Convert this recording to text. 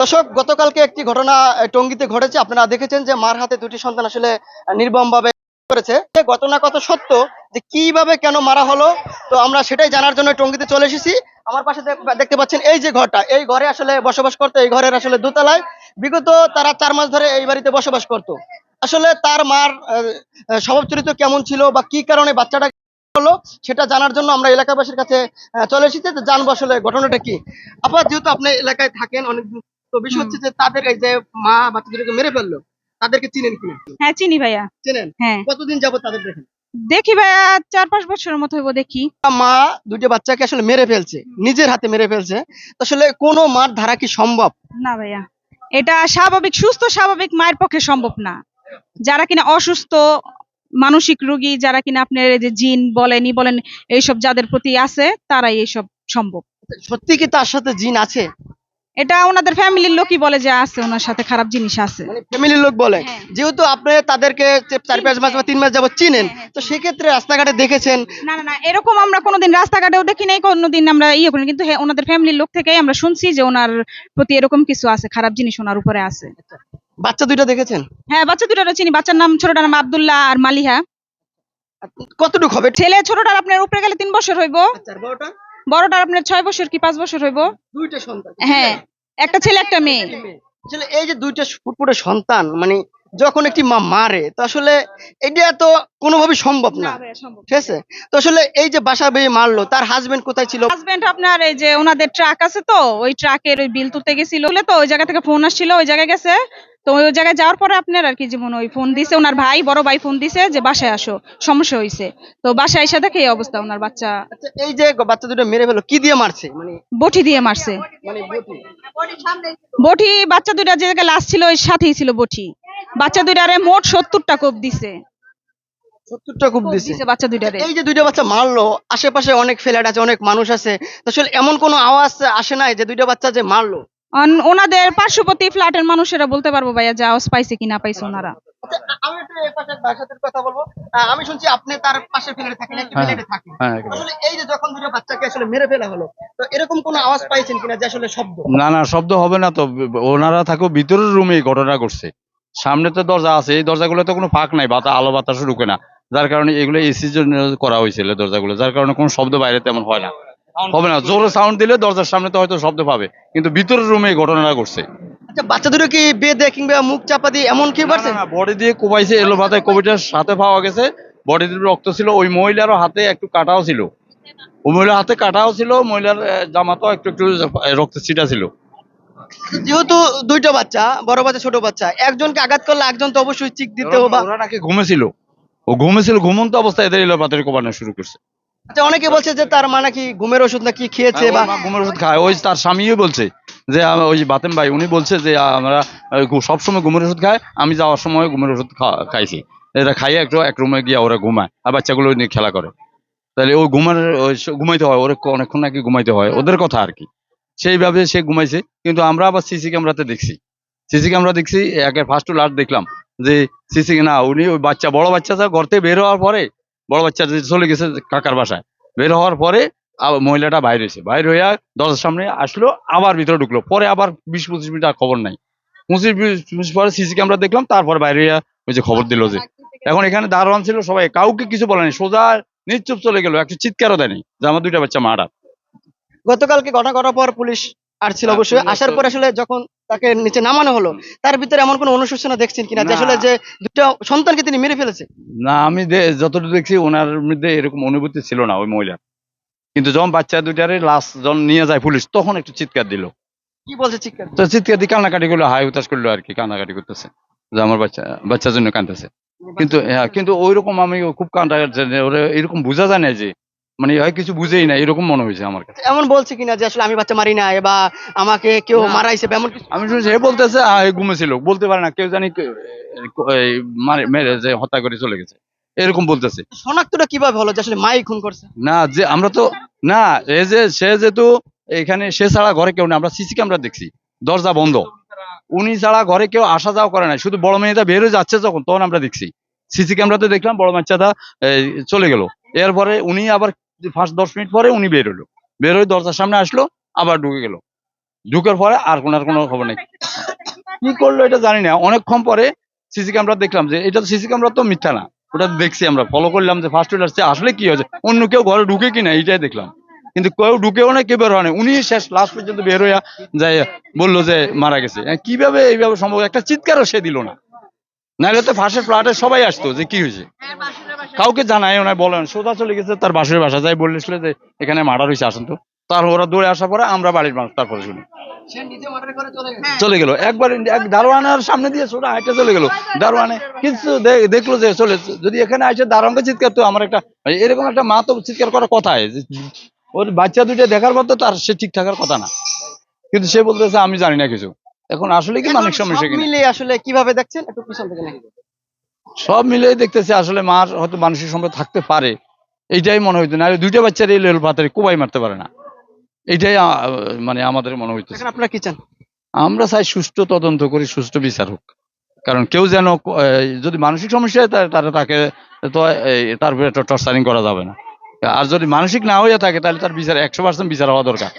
দর্শক, গতকালকে একটি ঘটনা টঙ্গীতে ঘটেছে। আপনারা দেখেছেন যে মার হাতে দুটি সন্তান আসলে নির্মম ভাবে করেছে। ঘটনা কত সত্য যে কীভাবে কেন মারা হলো? তো আমরা সেটাই জানার জন্য টঙ্গীতে চলে এসেছি। আমার পাশে দেখতে পাচ্ছেন এই যে ঘরটা। এই ঘরে আসলে বসবাস করতো, এই ঘরের আসলে দোতলায়। বিগত তারা চার মাস ধরে এই বাড়িতে বসবাস করতো। আসলে তার মার স্বভাব চরিত্র কেমন ছিল বা কি কারণে বাচ্চাটা হলো, সেটা জানার জন্য আমরা এলাকাবাসীর কাছে চলে এসেছি। জানব আসলে ঘটনাটা কি। আপনার যেহেতু আপনি এলাকায় থাকেন অনেক তো বিষয় হচ্ছে যে তাদের এই যে মা বাচ্চাদেরকে মেরে ফেলল তাদেরকে চিনেন কিনা? হ্যাঁ চিনি ভাইয়া। চেনেন? হ্যাঁ। কতদিন যাবত তাদের দেখেন? দেখি ভাইয়া চার পাঁচ বছরের মতো হইব দেখি। মা দুটো বাচ্চাকে আসলে মেরে ফেলছে নিজের হাতে মেরে ফেলছে। আসলে কোনো মার ধারা কি সম্ভব? না ভাইয়া। এটা স্বাভাবিক সুস্থ স্বাভাবিক মায়ের পক্ষে সম্ভব না। যারা কিনা অসুস্থ মানসিক রোগী যারা কিনা আপনার এই যে জিন বলেনই বলেন এইসব যাদের প্রতি আছে তারাই এইসব সম্ভব। সত্যি কি তার সাথে জিন আছে? এটা ওনাদের ফ্যামিলির লোকই বলে যে আছে ওনার সাথে খারাপ জিনিস আছে। মানে ফ্যামিলির লোক বলে। হ্যাঁ। যেহেতু আপনি তাদেরকে চার পাঁচ মাস বা তিন মাস যাবত চিনেন হ্যাঁ, হ্যাঁ, তো সেক্ষেত্রে রাস্তাঘাটে দেখেছেন? না না না এরকম আমরা কোনোদিন রাস্তাঘাটেও দেখি নাই কোনোদিন আমরা ইয়ে করি কিন্তু হ্যাঁ, ওনাদের ফ্যামিলির লোক থেকেই আমরা শুনছি যে ওনার প্রতি এরকম কিছু আছে খারাপ জিনিস ওনার উপরে আছে। বাচ্চা দুইটা দেখেছেন? হ্যাঁ বাচ্চা দুটোরও চিনি। বাচ্চার নাম ছোটটার নাম আব্দুল্লাহ আর মালিহা। কতটুকু হবে? ছেলে ছোটটার আপনার উপরে গেলে তিন বছর হইব। বড়টার আপনার ছয় বছর কি পাঁচ বছর হইব? দুইটা সন্তান। হ্যাঁ একটা ছেলে একটা মেয়ে। এই যে দুইটা ফুটফুটে সন্তান মানে যখন একটি মা মারে তো আসলে এটা তো কোনোভাবেই সম্ভব না। ঠিক আছে? তো আসলে এই যে বাসা বেয়ে মারলো তার হাজবেন্ড কোথায় ছিল? হাজবেন্ড আপনার এই যে ওনাদের ট্রাক আছে তো ওই ট্রাকের ওই বিল তুলতে গেছিল। বলে তো? ওই জায়গা থেকে ফোন আসছিল ওই জায়গায় গেছে। তো ওই জায়গায় যাওয়ার পরে আপনার আর কি যেমন ওই ফোন দিছে ওনার ভাই বড় ভাই ফোন দিছে যে বাসায় আসো সমস্যা হয়েছে তো বাসায় এসে দেখে এই অবস্থা ওনার বাচ্চা। আচ্ছা, এই যে বাচ্চা দুটো মেরে ফেলো কি দিয়ে মারছে? মানে বটি দিয়ে মারছে। মানে বটি। বটি বাচ্চা দুইটা যে জায়গায় লাশ ছিল ওই সাথেই ছিল বটি। বাচ্চা দুইটারে মোট সত্তরটা কোপ দিছে। সত্তরটা খুব কোপ দিছে। দিছে বাচ্চা দুইটারে। এই যে দুইটা বাচ্চা মারলো আশেপাশে অনেক ফ্ল্যাট আছে অনেক মানুষ আছে। আসলে এমন কোনো আওয়াজ আসে নাই যে দুইটা বাচ্চা যে মারলো? অন- ওনাদের পার্শ্ববর্তী ফ্ল্যাটের মানুষেরা বলতে পারব ভাইয়া যে আওয়াজ পাইছে কি না পাইছে ওনারা। আচ্ছা, আমি একটু এই পাশের ভাইয়ের সাথে কথা বলব। আহ, আমি শুনছি আপনি তার ফ্ল্যাটে থাকেন হ্যাঁ। ফ্ল্যাটে থাকেন। হ্যাঁ। আসলে এই যে যখন দুটো বাচ্চাকে আসলে মেরে ফেলা হলো তো এরকম কোনো আওয়াজ পাইছেন কিনা যে আসলে শব্দ? না না শব্দ হবে না তো। ওনারা থাকো ভিতরের রুমে ঘটনা ঘটছে। সামনে তো দরজা আছে এই দরজাগুলো তো কোনো ফাঁক নাই বাতা আলো বাতাসও ঢুকে না। যার কারণে এগুলো এসির জন্য করা হয়েছিল দরজাগুলো যার কারণে কোনো শব্দ বাইরে তেমন হয় না। হবে না জোরে সাউন্ড দিলে দরজার সামনে তো হয়তো শব্দ পাবে কিন্তু ভিতরের রুমে এই ঘটনাটা ঘটছে। আচ্ছা কি বেঁধে কিংবা মুখ চাপা দিয়ে এমন কি পারছেন বডি দিয়ে কোবাইছে এলো মাথায় কোভিডের সাথে পাওয়া গেছে বডি দিয়ে রক্ত ছিল ওই মহিলারও হাতে একটু কাটাও ছিল। ওই মহিলার হাতে কাটাও ছিল মহিলার জামাতেও একটু একটু রক্তের ছিটা ছিল। যেহেতু দুইটা বাচ্চা বড় বাচ্চা ছোট বাচ্চা একজনকে আঘাত করলে একজন তো অবশ্যই চিক দিতে হবে বা ওরা নাকি ঘুমেছিল। ও ঘুমেছিল ঘুমন্ত অবস্থায় এদের এলো পাতের কোবানো শুরু করছে। আচ্ছা অনেকে বলছে যে তার মা নাকি ঘুমের ওষুধ নাকি খেয়েছে বা ঘুমের ওষুধ খায়। ওই তার স্বামীও বলছে যে ওই বাতেম ভাই উনি বলছে যে আমরা সবসময় ঘুমের ওষুধ খায় আমি যাওয়ার সময় ঘুমের ওষুধ খাইছি। এটা খাইয়ে একটু এক রুমে গিয়ে ওরা ঘুমায় আর বাচ্চাগুলো নিয়ে খেলা করে। তাহলে ওই ঘুমার ঘুমাইতে হয় ওরা অনেকক্ষণ নাকি ঘুমাইতে হয় ওদের কথা আর কি। সেইভাবে সে ঘুমাইছে। কিন্তু আমরা আবার সিসি ক্যামেরাতে দেখছি। সিসি ক্যামেরা দেখছি, একের ফার্স্ট টু লাস্ট দেখলাম যে সিসি, না, উনি ওই বাচ্চা, বড় বাচ্চা যা ঘর থেকে বের হওয়ার পরে, বড় বাচ্চা চলে গেছে কাকার বাসায়, বের হওয়ার পরে আবার মহিলাটা বাইরে হয়েছে বাইরে হইয়া দরজার সামনে আসলো, আবার ভিতরে ঢুকলো, পরে আবার বিশ পঁচিশ মিনিট আর খবর নাই। পঁচিশ মিনিট পরে সিসি ক্যামেরা দেখলাম, তারপরে বাইরে হইয়া ওই যে খবর দিল যে, এখন এখানে দারোয়ান ছিল সবাই, কাউকে কিছু বলেনি, সোজা নিশ্চুপ চলে গেল, একটু চিৎকারও দেয়নি যে আমার দুইটা বাচ্চা মারা গতকালকে ঘটনা ঘটার পর পুলিশ আসছিল হ্যাঁ, অবশ্যই। আসার পর আসলে যখন তাকে নিচে নামানো হলো তার ভিতরে এমন কোনো অনুশোচনা দেখছেন কিনা? যে আসলে যে দুটো সন্তানকে তিনি মেরে ফেলেছে? না আমি যতটুকু দেখছি ওনার মধ্যে এরকম অনুভূতি ছিল না ওই মহিলা কিন্তু যখন বাচ্চা দুইটারে লাশ যখন নিয়ে যায় পুলিশ তখন একটু চিৎকার দিল। কি বলছে চিৎকার? তো চিৎকার দিয়ে কান্নাকাটি করল হাই উতাস করল আর কি কান্নাকাটি করতেছে। যে আমার বাচ্চা বাচ্চার জন্য কাঁদতেছে। কিন্তু হ্যাঁ কিন্তু ওই রকম আমি খুব কান্না ওরা এরকম বোঝা যায় না যে মানে হয় কিছু বুঝেই না এরকম মনে হয়েছে আমার কাছে। এমন বলছে কিনা যে আসলে আমি বাচ্চা মারি নাই বা আমাকে কেউ মারাইছে বা এমন কিছু? আমি শুনছি হে বলতেছে ঘুমেছিল। বলতে পারে না কেউ জানি মারে মেরে যে হত্যা করে চলে গেছে। এরকম বলতেছে। শনাক্তটা কীভাবে হলো যে আসলে মাই খুন করছে? না যে আমরা তো না এই যে সে যেহেতু এখানে সে ছাড়া ঘরে কেউ নেই আমরা সিসি ক্যামেরা দেখছি দরজা বন্ধ। উনি ছাড়া ঘরে কেউ আসা যাওয়া করে না শুধু বড় মেয়েটা বের হয়ে যাচ্ছে যখন তখন আমরা দেখছি। সিসি ক্যামেরাতে দেখলাম বড় বাচ্চাটা চলে গেল। এরপরে উনি আবার ফার্স্ট দশ মিনিট পরে উনি বের হলো। বের হয়ে দরজার সামনে আসলো, আবার ঢুকে গেল। ঢুকার পরে আর কোনো আর কোনো খবর নেই। কি করল এটা জানি না। অনেকক্ষণ পরে সিসি ক্যামেরা দেখলাম যে এটা সিসি ক্যামেরা তো মিথ্যা না। ওটা দেখছি আমরা ফলো করলাম যে ফার্স্ট এড আসছে, আসলে কি হয়েছে? অন্য কেউ ঘরে ঢুকে কিনা এইটাই দেখলাম। কিন্তু কেউ ঢুকেও না কেউ বের হয় না উনি শেষ লাস্ট পর্যন্ত বের হইয়া যাই বলল যে মারা গেছে। কীভাবে এইভাবে সম্ভব? একটা চিৎকারও সে দিল না। নাহলে তো ফাঁসের ফ্ল্যাটে সবাই আসতো যে কি হয়েছে? কাউকে জানাই না বলেন। সোজা চলে গেছে তার বাসের বাসা। যাই বললেছিল যে এখানে মার্ডার হয়েছে আসেন তো। তার ওরা দৌড়ে আসার পরে আমরা বাড়ির মানুষ তারপরে শুনি। চলে গেল। একবার এক দারোয়ানের সামনে দিয়ে সোজা হাইটে চলে গেল। দারোয়ানে কিছু দেখল যে চলে যদি এখানে আসে দারোয়ানকে চিৎকার তো আমার একটা এরকম একটা মা তো চিৎকার করার কথাই যে ওর বাচ্চা দুইটা দেখার পর তো তার সে ঠিক থাকার কথা না। কিন্তু সে বলতেছে আমি জানি না কিছু। এখন আসলে কি মানুষ সমস্যা মিলে আসলে কীভাবে দেখছেন? একটু পিছন থেকে সব মিলেই দেখতেছে আসলে মার হয়তো মানসিক সম্পদ থাকতে পারে। এইটাই মনে হইতো। না আর দুইটা বাচ্চার এই লেল পাতারে কোবাই মারতে পারে না। এইটাই মানে আমাদের মনে হইতেছে। এখন আপনারা কি চান? আমরা চাই সুষ্ঠু তদন্ত করি সুষ্ঠু বিচার হোক। কারণ কেউ যেন যদি মানসিক সমস্যা হয় তা- তাহলে তাকে তো তার উপরে টর্চারিং করা যাবে না। আর যদি মানসিক না হয়ে থাকে তাহলে তার বিচার একশো পার্সেন্ট বিচার হওয়া দরকার।